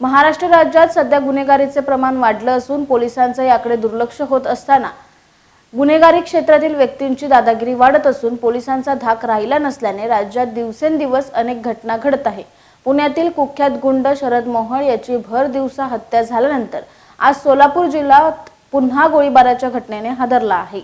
महाराष्ट्र राज्यात सध्या गुन्हेगारीचे प्रमाण वाढलं असून पोलिसांचं याकडे दुर्लक्ष होत असताना गुन्हेगारी क्षेत्रातील व्यक्तींची दादागिरी वाढत असून पोलिसांचा धाक राहिला नसल्याने राज्यात दिवसेंदिवस अनेक घटना घडत आहे. पुण्यातील कुख्यात गुंड शरद मोहळ याची भर दिवसा हत्या झाल्यानंतर आज सोलापूर जिल्ह्यात पुन्हा गोळीबाराच्या घटनेने हादरला आहे.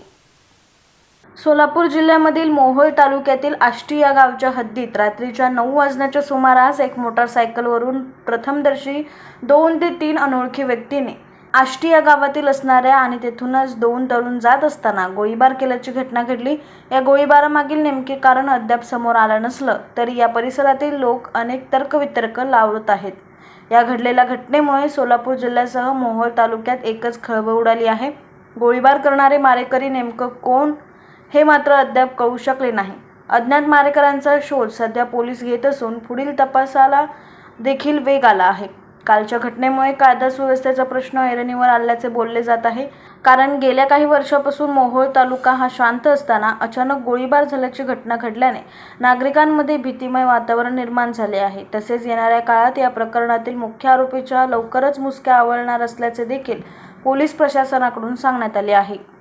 सोलापूर जिल्ह्यामधील मोहोळ तालुक्यातील आष्टी या गावच्या हद्दीत रात्रीच्या नऊ वाजण्याच्या सुमारास एक मोटारसायकलवरून प्रथमदर्शी दोन ते तीन अनोळखी व्यक्तीने आष्टी या गावातील असणाऱ्या आणि तेथूनच दोन तरुण जात असताना गोळीबार केल्याची घटना घडली. या गोळीबारामागील नेमके कारण अद्याप समोर आलं नसलं तरी या परिसरातील लोक अनेक तर्कवितर्क लावत आहेत. या घडलेल्या घटनेमुळे सोलापूर जिल्ह्यासह मोहोळ तालुक्यात एकच खळबळ उडाली आहे. गोळीबार करणारे मारेकरी नेमकं कोण? हे मात्र अद्याप कळू शकले नाही. अज्ञात मारेकऱ्यांचा शोध सध्या पोलीस घेत असून पुढील तपासाला देखील वेग आला आहे. कालच्या घटनेमुळे कायदा सुव्यवस्थेचा प्रश्न ऐरणीवर आल्याचे बोलले जात आहे. कारण गेल्या काही वर्षापासून मोहोळ तालुका हा शांत असताना अचानक गोळीबार झाल्याची घटना घडल्याने नागरिकांमध्ये भीतीमय वातावरण निर्माण झाले आहे. तसेच येणाऱ्या काळात या प्रकरणातील मुख्य आरोपीच्या लवकरच मुसक्या आवळणार असल्याचे देखील पोलीस प्रशासनाकडून सांगण्यात आले आहे.